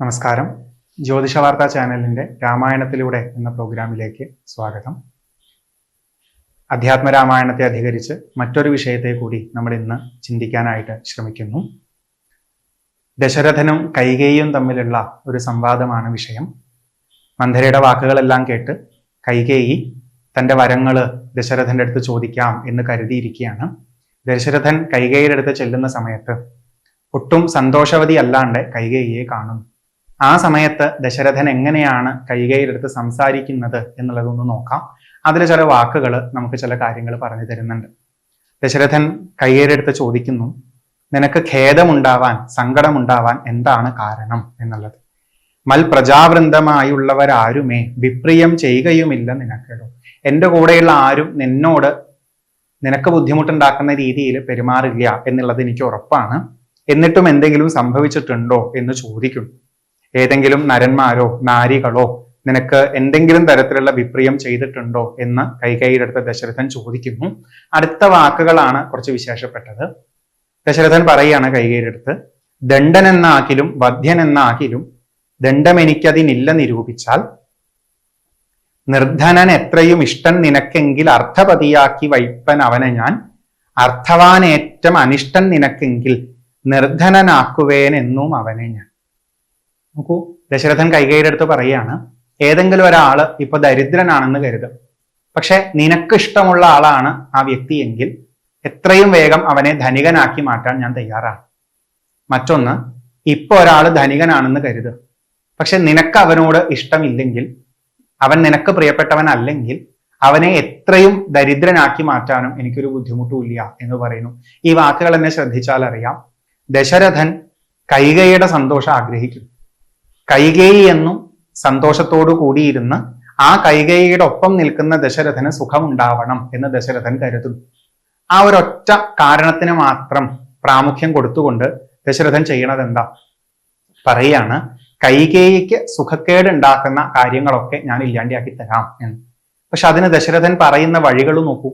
നമസ്കാരം. ജ്യോതിഷ വാർത്താ ചാനലിന്റെ രാമായണത്തിലൂടെ എന്ന പ്രോഗ്രാമിലേക്ക് സ്വാഗതം. അധ്യാത്മ രാമായണത്തെ അധികരിച്ച് മറ്റൊരു വിഷയത്തെ കൂടി നമ്മൾ ഇന്ന് ചിന്തിക്കാനായിട്ട് ശ്രമിക്കുന്നു. ദശരഥനും കൈകേയും തമ്മിലുള്ള ഒരു സംവാദമാണ് വിഷയം. മന്ധരയുടെ വാക്കുകളെല്ലാം കേട്ട് കൈകേയി തന്റെ വരങ്ങൾ ദശരഥന്റെ അടുത്ത് ചോദിക്കാം എന്ന് കരുതിയിരിക്കുകയാണ്. ദശരഥൻ കൈകേയിയുടെ അടുത്ത് ചെല്ലുന്ന സമയത്ത് ഒട്ടും സന്തോഷവതി അല്ലാണ്ട് കൈകേയിയെ കാണുന്നു. ആ സമയത്ത് ദശരഥൻ എങ്ങനെയാണ് കൈകൈയിലെടുത്ത് സംസാരിക്കുന്നത് എന്നുള്ളതൊന്ന് നോക്കാം. അതിൽ ചില വാക്കുകൾ നമുക്ക് ചില കാര്യങ്ങൾ പറഞ്ഞു തരുന്നുണ്ട്. ദശരഥൻ കൈകൈയിലെടുത്ത് ചോദിക്കുന്നു നിനക്ക് ഖേദമുണ്ടാവാൻ സങ്കടമുണ്ടാവാൻ എന്താണ് കാരണം? എന്നുള്ളത്. മൽ പ്രജാവൃന്ദമായുള്ളവരാരുമേ വിപ്രിയം ചെയ്യുകയുമില്ല നിനക്കെടോ എന്റെ കൂടെയുള്ള ആരും നിന്നോട് നിനക്ക് ബുദ്ധിമുട്ടുണ്ടാക്കുന്ന രീതിയിൽ പെരുമാറില്ല എന്നുള്ളത് എനിക്ക് ഉറപ്പാണ്. എന്നിട്ടും എന്തെങ്കിലും സംഭവിച്ചിട്ടുണ്ടോ? എന്ന് ചോദിക്കുന്നു. ഏതെങ്കിലും നരന്മാരോ നാരികളോ നിനക്ക് എന്തെങ്കിലും തരത്തിലുള്ള വിപ്രിയം ചെയ്തിട്ടുണ്ടോ എന്ന് കൈകൈയുടെ അടുത്ത് ദശരഥൻ ചോദിക്കുന്നു. അടുത്ത വാക്കുകളാണ് കുറച്ച് വിശേഷപ്പെട്ടത്. ദശരഥൻ പറയുകയാണ് കൈകൈയുടെ അടുത്ത് ദണ്ഡൻ എന്നാക്കിലും വധ്യൻ എന്നാക്കിലും ദണ്ഡമെനിക്കതിനില്ല നിരൂപിച്ചാൽ. നിർധനൻ എത്രയും ഇഷ്ടൻ നിനക്കെങ്കിൽ അർത്ഥപതിയാക്കി വൈപ്പൻ അവനെ ഞാൻ. അർത്ഥവാനേറ്റം അനിഷ്ടൻ നിനക്കെങ്കിൽ നിർധനനാക്കുവേൻ എന്നും അവനെ ഞാൻ. നോക്കൂ. ദശരഥൻ കൈകൈയുടെ അടുത്ത് പറയുകയാണ് ഏതെങ്കിലും ഒരാൾ ഇപ്പൊ ദരിദ്രനാണെന്ന് കരുതും. പക്ഷെ നിനക്ക് ഇഷ്ടമുള്ള ആളാണ് ആ വ്യക്തി വ്യക്തിയെങ്കിൽ എത്രയും വേഗം അവനെ ധനികനാക്കി മാറ്റാൻ ഞാൻ തയ്യാറാണ്. മറ്റൊന്ന് ഇപ്പൊ ഒരാൾ ധനികനാണെന്ന് കരുതുക പക്ഷെ നിനക്ക് അവനോട് ഇഷ്ടമില്ലെങ്കിൽ അവൻ നിനക്ക് പ്രിയപ്പെട്ടവനല്ലെങ്കിൽ അവനെ എത്രയും ദരിദ്രനാക്കി മാറ്റാനും എനിക്കൊരു ബുദ്ധിമുട്ടുമില്ല എന്ന് പറയുന്നു. ഈ വാക്കുകൾ എന്നെ ശ്രദ്ധിച്ചാൽ അറിയാം. ദശരഥൻ കൈകയുടെ സന്തോഷം ആഗ്രഹിക്കുന്നു. കൈകേയി എന്നും സന്തോഷത്തോടു കൂടിയിരുന്ന് ആ കൈകേയിയുടെ ഒപ്പം നിൽക്കുന്ന ദശരഥന് സുഖമുണ്ടാവണം എന്ന് ദശരഥൻ കരുതുന്നു. ആ ഒരൊറ്റ കാരണത്തിന് മാത്രം പ്രാമുഖ്യം കൊടുത്തുകൊണ്ട് ദശരഥൻ ചെയ്യണത് എന്താ പറയാണ് കൈകേയിക്ക് സുഖക്കേട് ഉണ്ടാക്കുന്ന കാര്യങ്ങളൊക്കെ ഞാൻ ഇല്ലാണ്ടിയാക്കി തരാം എന്ന്. പക്ഷെ അതിന് ദശരഥൻ പറയുന്ന വഴികൾ നോക്കൂ.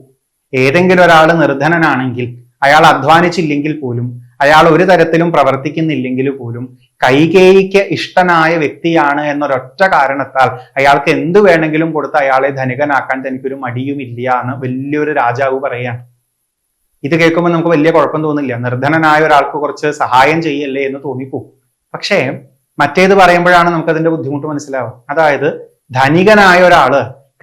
ഏതെങ്കിലും ഒരാൾ നിർധനനാണെങ്കിൽ അയാൾ അധ്വാനിച്ചില്ലെങ്കിൽ പോലും അയാൾ ഒരു തരത്തിലും പ്രവർത്തിക്കുന്നില്ലെങ്കിൽ പോലും കൈകേയിക്ക് ഇഷ്ടനായ വ്യക്തിയാണ് എന്നൊരൊറ്റ കാരണത്താൽ അയാൾക്ക് എന്ത് വേണമെങ്കിലും കൊടുത്ത് അയാളെ ധനികനാക്കാൻ തനിക്കൊരു മടിയുമില്ല എന്ന് വലിയൊരു രാജാവ് പറയാണ്. ഇത് കേൾക്കുമ്പോൾ നമുക്ക് വലിയ കുഴപ്പം തോന്നില്ല. നിർധനനായ ഒരാൾക്ക് കുറച്ച് സഹായം ചെയ്യല്ലേ എന്ന് തോന്നിപ്പോവും. പക്ഷേ മറ്റേത് പറയുമ്പോഴാണ് നമുക്ക് അതിന്റെ ബുദ്ധിമുട്ട് മനസ്സിലാവുക. അതായത് ധനികനായ ഒരാൾ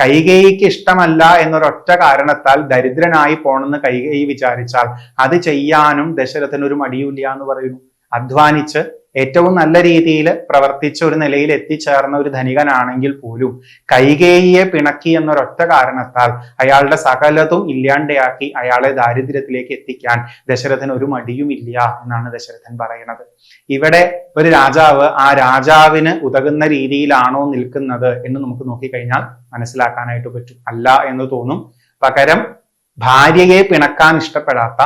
കൈകേയിക്ക് ഇഷ്ടമല്ല എന്നൊരൊറ്റ കാരണത്താൽ ദരിദ്രനായി പോണെന്ന് കൈകേയി വിചാരിച്ചാൽ അത് ചെയ്യാനും ദശരഥനൊരു ഒരു മടിയില്ല എന്ന് പറയുന്നു. അധ്വാനിച്ച് ഏറ്റവും നല്ല രീതിയിൽ പ്രവർത്തിച്ച ഒരു നിലയിൽ എത്തിച്ചേർന്ന ഒരു ധനികനാണെങ്കിൽ പോലും കൈകേയിയെ പിണക്കി എന്നൊരൊറ്റ കാരണത്താൽ അയാളുടെ സകലതും ഇല്ലാണ്ടയാക്കി അയാളെ ദാരിദ്ര്യത്തിലേക്ക് എത്തിക്കാൻ ദശരഥന് ഒരു മടിയുമില്ല എന്നാണ് ദശരഥൻ പറയുന്നത്. ഇവിടെ ഒരു രാജാവ് ആ രാജാവിന് ഉതകുന്ന രീതിയിലാണോ നിൽക്കുന്നത് എന്ന് നമുക്ക് നോക്കിക്കഴിഞ്ഞാൽ മനസ്സിലാക്കാനായിട്ട് പറ്റും. അല്ല എന്ന് തോന്നും. പകരം ഭാര്യയെ പിണക്കാൻ ഇഷ്ടപ്പെടാത്ത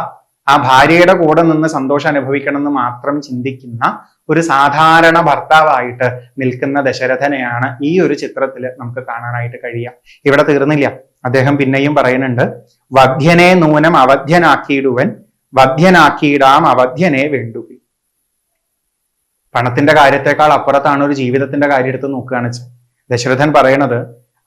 ആ ഭാര്യയുടെ കൂടെ നിന്ന് സന്തോഷം അനുഭവിക്കണം എന്ന് മാത്രം ചിന്തിക്കുന്ന ഒരു സാധാരണ ഭർത്താവായിട്ട് നിൽക്കുന്ന ദശരഥനെയാണ് ഈ ഒരു ചിത്രത്തിൽ നമുക്ക് കാണാനായിട്ട് കഴിയുക. ഇവിടെ തീർന്നില്ല. അദ്ദേഹം പിന്നെയും പറയുന്നുണ്ട് വധ്യനെ നൂനം അവധ്യനാക്കിയിടുവൻ വധ്യനാക്കിയിടാം അവധ്യനെ വേണ്ടു പണത്തിന്റെ കാര്യത്തെക്കാൾ അപ്പുറത്താണ് ഒരു ജീവിതത്തിന്റെ കാര്യം എടുത്ത് നോക്കുകയാണ് ദശരഥൻ പറയണത്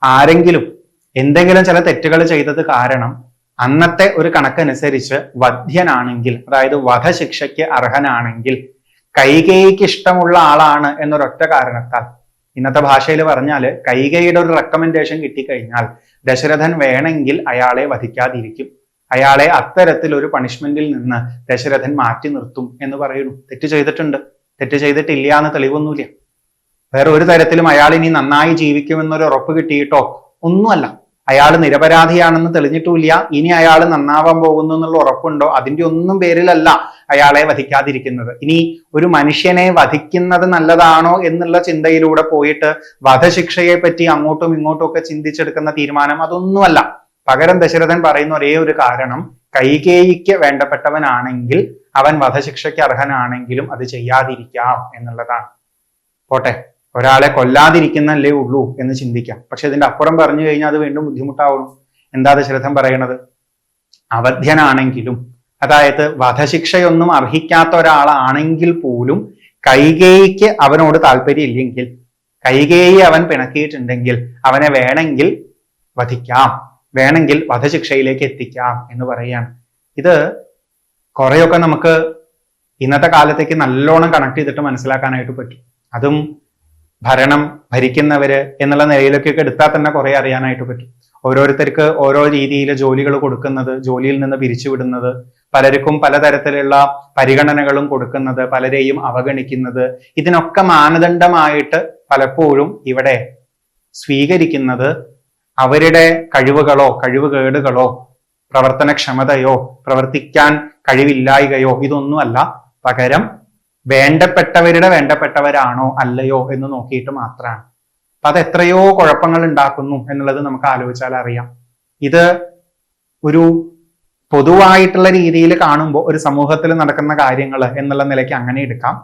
ആരെങ്കിലും എന്തെങ്കിലും ചില തെറ്റുകൾ ചെയ്തത് കാരണം അന്നത്തെ ഒരു കണക്കനുസരിച്ച് വധ്യനാണെങ്കിൽ അതായത് വധശിക്ഷയ്ക്ക് അർഹനാണെങ്കിൽ കൈകേയിക്ക് ഇഷ്ടമുള്ള ആളാണ് എന്നൊരൊറ്റ കാരണത്താൽ. ഇന്നത്തെ ഭാഷയിൽ പറഞ്ഞാൽ കൈകയുടെ ഒരു റെക്കമെൻഡേഷൻ കിട്ടിക്കഴിഞ്ഞാൽ ദശരഥൻ വേണമെങ്കിൽ അയാളെ വധിക്കാതിരിക്കും. അയാളെ അത്തരത്തിൽ ഒരു പണിഷ്മെന്റിൽ നിന്ന് ദശരഥൻ മാറ്റി നിർത്തും എന്ന് പറയുന്നു. തെറ്റ് ചെയ്തിട്ടുണ്ട്. തെറ്റ് ചെയ്തിട്ടില്ല എന്ന് തെളിവൊന്നുമില്ല. വേറെ ഒരു തരത്തിലും അയാൾ ഇനി നന്നായി ജീവിക്കുമെന്നൊരു ഉറപ്പ് കിട്ടിയിട്ടോ? ഒന്നുമല്ല. അയാൾ നിരപരാധിയാണെന്ന് തെളിഞ്ഞിട്ടുമില്ല. ഇനി അയാൾ നന്നാവാൻ പോകുന്നു എന്നുള്ള ഉറപ്പുണ്ടോ? അതിന്റെ ഒന്നും പേരിലല്ല അയാളെ വധിക്കാതിരിക്കുന്നത്. ഇനി ഒരു മനുഷ്യനെ വധിക്കുന്നത് നല്ലതാണോ എന്നുള്ള ചിന്തയിലൂടെ പോയിട്ട് വധശിക്ഷയെ പറ്റി അങ്ങോട്ടും ഇങ്ങോട്ടും ഒക്കെ ചിന്തിച്ചെടുക്കുന്ന തീരുമാനം അതൊന്നുമല്ല. പകരം ദശരഥൻ പറയുന്ന ഒരേ ഒരു കാരണം കൈകേയിക്ക് വേണ്ടപ്പെട്ടവനാണെങ്കിൽ അവൻ വധശിക്ഷയ്ക്ക് അർഹനാണെങ്കിലും അത് ചെയ്യാതിരിക്കാം എന്നുള്ളതാണ്. പോട്ടെ. ഒരാളെ കൊല്ലാതിരിക്കുന്നല്ലേ ഉള്ളൂ എന്ന് ചിന്തിക്കാം. പക്ഷെ ഇതിന്റെ അപ്പുറം പറഞ്ഞു കഴിഞ്ഞാൽ അത് വീണ്ടും ബുദ്ധിമുട്ടാവണം. എന്താ ദശരഥൻ പറയണത് അവധ്യനാണെങ്കിലും അതായത് വധശിക്ഷയൊന്നും അർഹിക്കാത്ത ഒരാളാണെങ്കിൽ പോലും കൈകേയിക്ക് അവനോട് താല്പര്യം ഇല്ലെങ്കിൽ കൈകേയി അവൻ പിണക്കിയിട്ടുണ്ടെങ്കിൽ അവനെ വേണമെങ്കിൽ വധിക്കാം വേണമെങ്കിൽ വധശിക്ഷയിലേക്ക് എത്തിക്കാം എന്ന് പറയുകയാണ്. ഇത് കുറെയൊക്കെ നമുക്ക് ഇന്നത്തെ കാലത്തേക്ക് നല്ലോണം കണക്ട് ചെയ്തിട്ട് മനസ്സിലാക്കാനായിട്ട് പറ്റും. അതും ഭരണം ഭരിക്കുന്നവര് എന്നുള്ള നിലയിലൊക്കെ എടുത്താൽ തന്നെ കുറെ അറിയാനായിട്ട് പറ്റും. ഓരോരുത്തർക്ക് ഓരോ രീതിയിൽ ജോലികൾ കൊടുക്കുന്നത് ജോലിയിൽ നിന്ന് പിരിച്ചുവിടുന്നത് പലർക്കും പലതരത്തിലുള്ള പരിഗണനകളും കൊടുക്കുന്നത് പലരെയും അവഗണിക്കുന്നത് ഇതിനൊക്കെ മാനദണ്ഡമായിട്ട് പലപ്പോഴും ഇവിടെ സ്വീകരിക്കുന്നത് അവരുടെ കഴിവുകളോ കഴിവുകേടുകളോ പ്രവർത്തനക്ഷമതയോ പ്രവർത്തിക്കാൻ കഴിവില്ലായകയോ ഇതൊന്നുമല്ല. പകരം വേണ്ടപ്പെട്ടവരുടെ വേണ്ടപ്പെട്ടവരാണോ അല്ലയോ എന്ന് നോക്കിയിട്ട് മാത്രമാണ്. അപ്പൊ അത് എത്രയോ കുഴപ്പങ്ങൾ ഉണ്ടാക്കുന്നു എന്നുള്ളത് നമുക്ക് ആലോചിച്ചാൽ അറിയാം. ഇത് ഒരു പൊതുവായിട്ടുള്ള രീതിയിൽ കാണുമ്പോൾ ഒരു സമൂഹത്തിൽ നടക്കുന്ന കാര്യങ്ങൾ എന്നുള്ള നിലയ്ക്ക് അങ്ങനെ എടുക്കാം.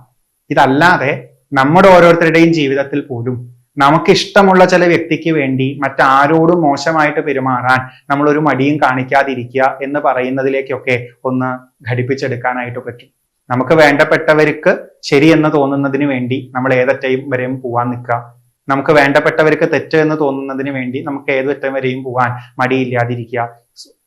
ഇതല്ലാതെ നമ്മുടെ ഓരോരുത്തരുടെയും ജീവിതത്തിൽ പോലും നമുക്ക് ഇഷ്ടമുള്ള ചില വ്യക്തിക്ക് വേണ്ടി മറ്റാരോടും മോശമായിട്ട് പെരുമാറാൻ നമ്മളൊരു മടിയും കാണിക്കാതിരിക്കുക എന്ന് പറയുന്നതിലേക്കൊക്കെ ഒന്ന് ഘടിപ്പിച്ചെടുക്കാനായിട്ട് പറ്റും. നമുക്ക് വേണ്ടപ്പെട്ടവർക്ക് ശരിയെന്ന് തോന്നുന്നതിന് വേണ്ടി നമ്മൾ ഏതറ്റയും വരെയും പോവാൻ നിൽക്കുക. നമുക്ക് വേണ്ടപ്പെട്ടവർക്ക് തെറ്റ് എന്ന് തോന്നുന്നതിന് വേണ്ടി നമുക്ക് ഏതറ്റം വരെയും പോവാൻ മടിയില്ലാതിരിക്കുക.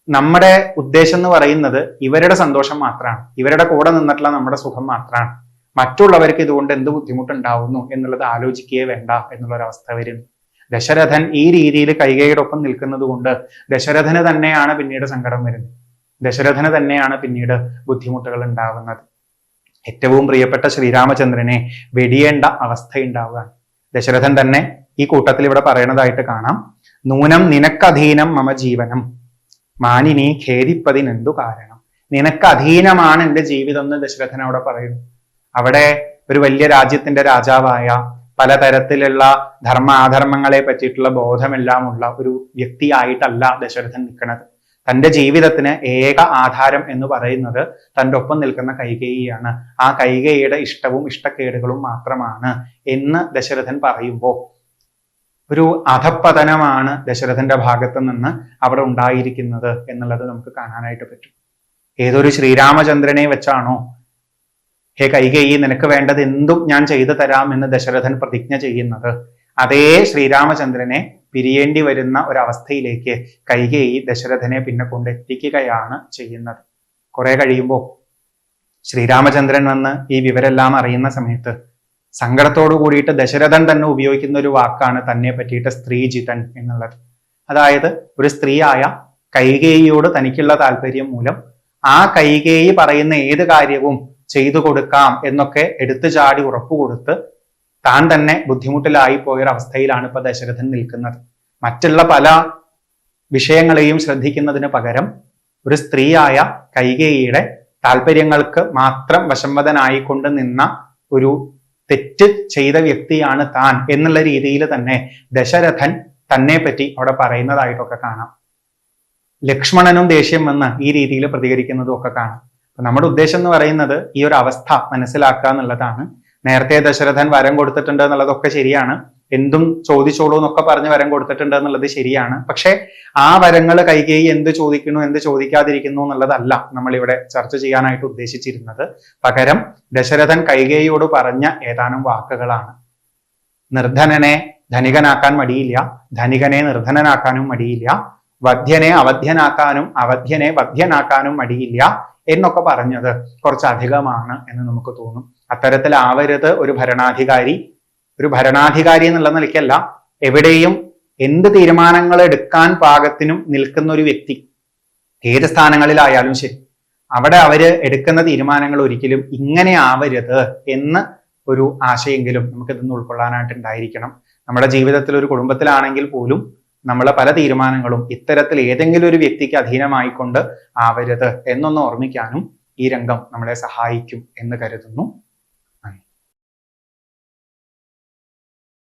നമ്മുടെ ഉദ്ദേശം എന്ന് പറയുന്നത് ഇവരുടെ സന്തോഷം മാത്രമാണ്. ഇവരുടെ കൂടെ നിന്നിട്ടുള്ള നമ്മുടെ സുഖം മാത്രമാണ്. മറ്റുള്ളവർക്ക് ഇതുകൊണ്ട് എന്ത് ബുദ്ധിമുട്ടുണ്ടാവുന്നു എന്നുള്ളത് ആലോചിക്കുകയേ വേണ്ട എന്നുള്ളൊരവസ്ഥ വരുന്നു. ദശരഥൻ ഈ രീതിയിൽ കൈകൈയോടൊപ്പം നിൽക്കുന്നത് കൊണ്ട് ദശരഥന് തന്നെയാണ് പിന്നീട് സങ്കടം വരുന്നത്. ദശരഥന് തന്നെയാണ് പിന്നീട് ബുദ്ധിമുട്ടുകൾ ഉണ്ടാവുന്നത്. ഏറ്റവും പ്രിയപ്പെട്ട ശ്രീരാമചന്ദ്രനെ വെടിയേണ്ട അവസ്ഥയുണ്ടാവുക ദശരഥൻ തന്നെ ഈ കൂട്ടത്തിൽ ഇവിടെ പറയണതായിട്ട് കാണാം. നൂനം നിനക്കധീനം മമ ജീവനം. മാനിനി ഖേദിപ്പതിനെന്തു കാരണം? നിനക്ക് അധീനമാണ് എന്റെ ജീവിതം എന്ന് ദശരഥൻ അവിടെ പറയുന്നു അവിടെ ഒരു വലിയ രാജ്യത്തിന്റെ രാജാവായ പലതരത്തിലുള്ള ധർമ്മ ആധർമ്മങ്ങളെ പറ്റിയിട്ടുള്ള ബോധമെല്ലാമുള്ള ഒരു വ്യക്തിയായിട്ടല്ല ദശരഥൻ നിൽക്കുന്നത് തന്റെ ജീവിതത്തിന് ഏക ആധാരം എന്ന് പറയുന്നത് തന്റെ ഒപ്പം നിൽക്കുന്ന കൈകേയിയാണ്. ആ കൈകേയിയുടെ ഇഷ്ടവും ഇഷ്ടക്കേടുകളും മാത്രമാണ് എന്ന് ദശരഥൻ പറയുമ്പോൾ. ഒരു അധപ്പതനമാണ് ദശരഥന്റെ ഭാഗത്ത് നിന്ന് അവിടെ ഉണ്ടായിരിക്കുന്നത് എന്നുള്ളത് നമുക്ക് കാണാനായിട്ട് പറ്റും. ഏതൊരു ശ്രീരാമചന്ദ്രനെ വെച്ചാണോ ഹേ കൈകേയി നിനക്ക് വേണ്ടത് എന്തും ഞാൻ ചെയ്തു തരാം എന്ന് ദശരഥൻ പ്രതിജ്ഞ ചെയ്യുന്നത് അതേ ശ്രീരാമചന്ദ്രനെ പിരിയേണ്ടി വരുന്ന ഒരവസ്ഥയിലേക്ക് കൈകേയി ദശരഥനെ പിന്നെ കൊണ്ടെത്തിക്കുകയാണ് ചെയ്യുന്നത്. കുറെ കഴിയുമ്പോൾ ശ്രീരാമചന്ദ്രൻ വന്ന് ഈ വിവരെല്ലാം അറിയുന്ന സമയത്ത് സങ്കടത്തോടു കൂടിയിട്ട് ദശരഥൻ തന്നെ ഉപയോഗിക്കുന്ന ഒരു വാക്കാണ് തന്നെ പറ്റിയിട്ട് സ്ത്രീജിതൻ എന്നുള്ളത്. അതായത് ഒരു സ്ത്രീയായ കൈകേയിയോട് തനിക്കുള്ള താല്പര്യം മൂലം ആ കൈകേയി പറയുന്ന ഏത് കാര്യവും ചെയ്തു കൊടുക്കാം എന്നൊക്കെ എടുത്തു ചാടി ഉറപ്പു കൊടുത്ത് താൻ തന്നെ ബുദ്ധിമുട്ടിലായി പോയൊരവസ്ഥയിലാണ് ഇപ്പൊ ദശരഥൻ നിൽക്കുന്നത്. മറ്റുള്ള പല വിഷയങ്ങളെയും ശ്രദ്ധിക്കുന്നതിന് പകരം ഒരു സ്ത്രീയായ കൈകേയിയുടെ താല്പര്യങ്ങൾക്ക് മാത്രം വശംവദനായിക്കൊണ്ട് നിന്ന ഒരു തെറ്റ് ചെയ്ത വ്യക്തിയാണ് താൻ എന്നുള്ള രീതിയിൽ തന്നെ ദശരഥൻ തന്നെ പറ്റി അവിടെ പറയുന്നതായിട്ടൊക്കെ കാണാം. ലക്ഷ്മണനും ദേഷ്യം വന്ന് ഈ രീതിയിൽ പ്രതികരിക്കുന്നതും ഒക്കെ കാണാം. നമ്മുടെ ഉദ്ദേശം എന്ന് പറയുന്നത് ഈ ഒരു അവസ്ഥ മനസ്സിലാക്കുക എന്നുള്ളതാണ്. നേരത്തെ ദശരഥൻ വരം കൊടുത്തിട്ടുണ്ട് എന്നുള്ളതൊക്കെ ശരിയാണ്. എന്തും ചോദിച്ചോളൂ എന്നൊക്കെ പറഞ്ഞ് വരം കൊടുത്തിട്ടുണ്ട് എന്നുള്ളത് ശരിയാണ്. പക്ഷെ ആ വരങ്ങൾ കൈകേയി എന്ത് ചോദിക്കുന്നു എന്ത് ചോദിക്കാതിരിക്കുന്നു എന്നുള്ളതല്ല നമ്മൾ ഇവിടെ ചർച്ച ചെയ്യാനായിട്ട് ഉദ്ദേശിച്ചിരുന്നത്. പകരം ദശരഥൻ കൈകേയിയോട് പറഞ്ഞ ഏതാനും വാക്കുകളാണ്. നിർധനനെ ധനികനാക്കാൻ മടിയില്ല. ധനികനെ നിർധനനാക്കാനും മടിയില്ല. വധ്യനെ അവധ്യനാക്കാനും അവധ്യനെ വധ്യനാക്കാനും മടിയില്ല എന്നൊക്കെ പറഞ്ഞത് കുറച്ചധികമാണ് എന്ന് നമുക്ക് തോന്നും. അത്തരത്തിലാവരുത് ഒരു ഭരണാധികാരി. ഒരു ഭരണാധികാരി എന്നുള്ള നിലയ്ക്കല്ല എവിടെയും എന്ത് തീരുമാനങ്ങൾ എടുക്കാൻ പാകത്തിനും നിൽക്കുന്ന ഒരു വ്യക്തി ഏത് സ്ഥാനങ്ങളിലായാലും ശരി അവിടെ അവർ എടുക്കുന്ന തീരുമാനങ്ങൾ ഒരിക്കലും ഇങ്ങനെ ആവരുത് എന്ന് ഒരു ആശയെങ്കിലും നമുക്ക് ഇതൊന്ന് ഉൾക്കൊള്ളാനായിട്ട് ഉണ്ടായിരിക്കണം. നമ്മുടെ ജീവിതത്തിൽ ഒരു കുടുംബത്തിലാണെങ്കിൽ പോലും നമ്മളെ പല തീരുമാനങ്ങളും ഇത്തരത്തിൽ ഏതെങ്കിലും ഒരു വ്യക്തിക്ക് അധീനമായിക്കൊണ്ട് ആവരുത് എന്നൊന്ന് ഓർമ്മിക്കാനും ഈ രംഗം നമ്മളെ സഹായിക്കും എന്ന് കരുതുന്നു.